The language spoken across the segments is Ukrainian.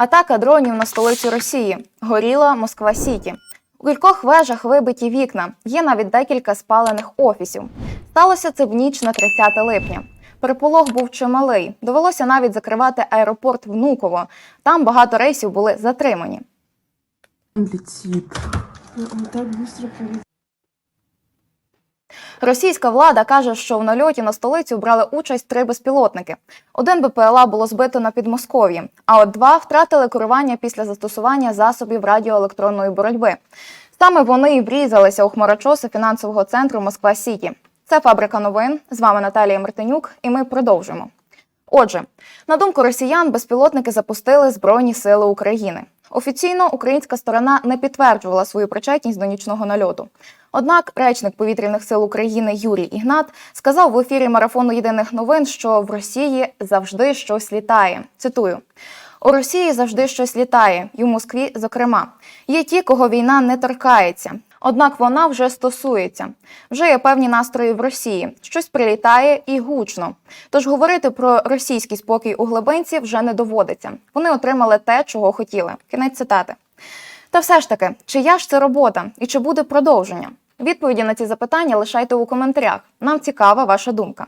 Атака дронів на столицю Росії. Горіла Москва Сіті. У кількох вежах вибиті вікна. Є навіть декілька спалених офісів. Сталося це в ніч на 30 липня. Переполох був чималий. Довелося навіть закривати аеропорт Внуково. Там багато рейсів були затримані. летит. Он так быстро полетел. Російська влада каже, що в нальоті на столицю брали участь три безпілотники. Один БПЛА було збито на Підмосков'ї, а от два втратили керування після застосування засобів радіоелектронної боротьби. Саме вони і врізалися у хмарочоси фінансового центру Москва Сіті. Це фабрика новин. З вами Наталія Мартинюк, і ми продовжуємо. Отже, на думку росіян, безпілотники запустили Збройні Сили України. Офіційно українська сторона не підтверджувала свою причетність до нічного нальоту. Однак речник повітряних сил України Юрій Ігнат сказав в ефірі марафону єдиних новин, що в Росії завжди щось літає. Цитую. У Росії завжди щось літає, і в Москві, зокрема. Є ті, кого війна не торкається. Однак вона вже стосується. Вже є певні настрої в Росії. Щось прилітає і гучно. Тож говорити про російський спокій у глибинці вже не доводиться. Вони отримали те, чого хотіли. Кінець цитати. Та все ж таки, чия ж це робота і чи буде продовження? Відповіді на ці запитання лишайте у коментарях. Нам цікава ваша думка.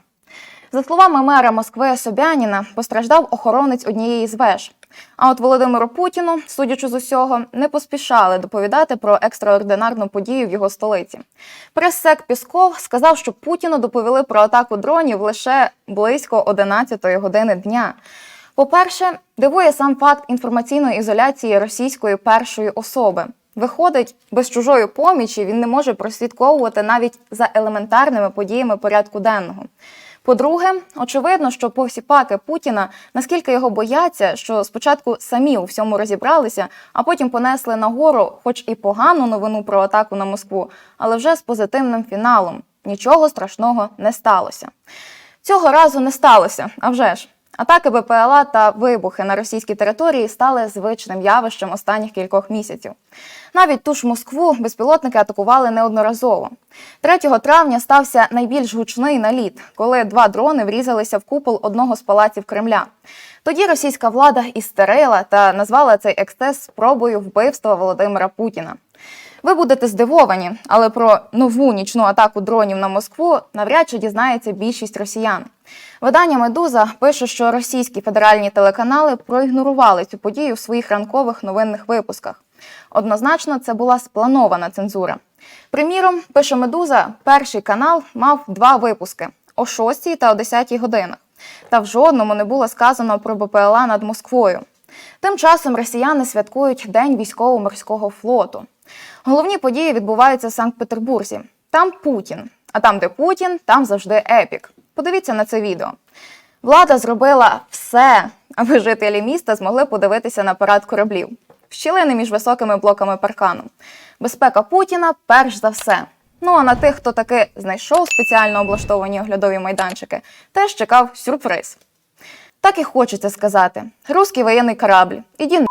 За словами мера Москви Собяніна, постраждав охоронець однієї з веж. А от Володимиру Путіну, судячи з усього, не поспішали доповідати про екстраординарну подію в його столиці. Прес-сек Пісков сказав, що Путіну доповіли про атаку дронів лише близько 11-ї години дня. По-перше, дивує сам факт інформаційної ізоляції російської першої особи. Виходить, без чужої помічі він не може прослідковувати навіть за елементарними подіями порядку денного. По-друге, очевидно, що посіпаки Путіна наскільки його бояться, що спочатку самі у всьому розібралися, а потім понесли нагору, хоч і погану новину про атаку на Москву, але вже з позитивним фіналом. Нічого страшного не сталося. Цього разу не сталося, а вже ж. Атаки БПЛА та вибухи на російській території стали звичним явищем останніх кількох місяців. Навіть ту ж Москву безпілотники атакували неодноразово. 3 травня стався найбільш гучний наліт, коли два дрони врізалися в купол одного з палаців Кремля. Тоді російська влада істерила та назвала цей екстес спробою вбивства Володимира Путіна. Ви будете здивовані, але про нову нічну атаку дронів на Москву навряд чи дізнається більшість росіян. Видання Медуза пише, що російські федеральні телеканали проігнорували цю подію в своїх ранкових новинних випусках. Однозначно, це була спланована цензура. Приміром, пише Медуза, перший канал мав два випуски о 6 та о 10 годинах. Та в жодному не було сказано про БПЛА над Москвою. Тим часом росіяни святкують День військово-морського флоту. Головні події відбуваються в Санкт-Петербурзі. Там Путін. А там, де Путін, там завжди епік. Подивіться на це відео. Влада зробила все, аби жителі міста змогли подивитися на парад кораблів. Щілини між високими блоками паркану. Безпека Путіна перш за все. Ну а на тих, хто таки знайшов спеціально облаштовані оглядові майданчики, теж чекав сюрприз. Так і хочеться сказати: руський воєнний корабль, іді